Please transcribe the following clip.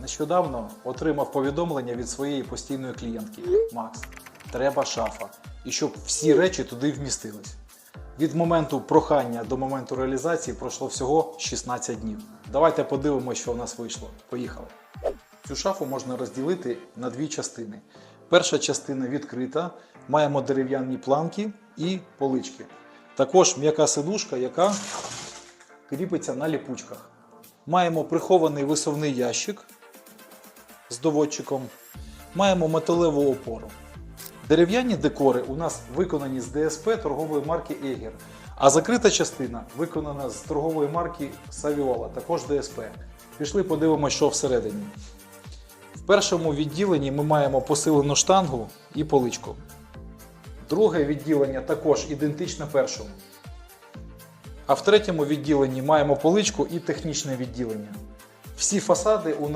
Нещодавно отримав повідомлення від своєї постійної клієнтки Макс. Треба шафа. І щоб всі речі туди вмістились. Від моменту прохання до моменту реалізації пройшло всього 16 днів. Давайте подивимося, що в нас вийшло. Поїхали. Цю шафу можна розділити на дві частини. Перша частина відкрита, маємо дерев'яні планки і полички. Також м'яка сидушка, яка кріпиться на ліпучках. Маємо прихований висувний ящик з доводчиком. Маємо металеву опору. Дерев'яні декори у нас виконані з ДСП торгової марки Егер. А закрита частина виконана з торгової марки Saviola, також ДСП. Пішли подивимося, що всередині. В першому відділенні ми маємо посилену штангу і поличку. Друге відділення також ідентичне першому. А в третьому відділенні маємо поличку і технічне відділення. Всі фасади у нас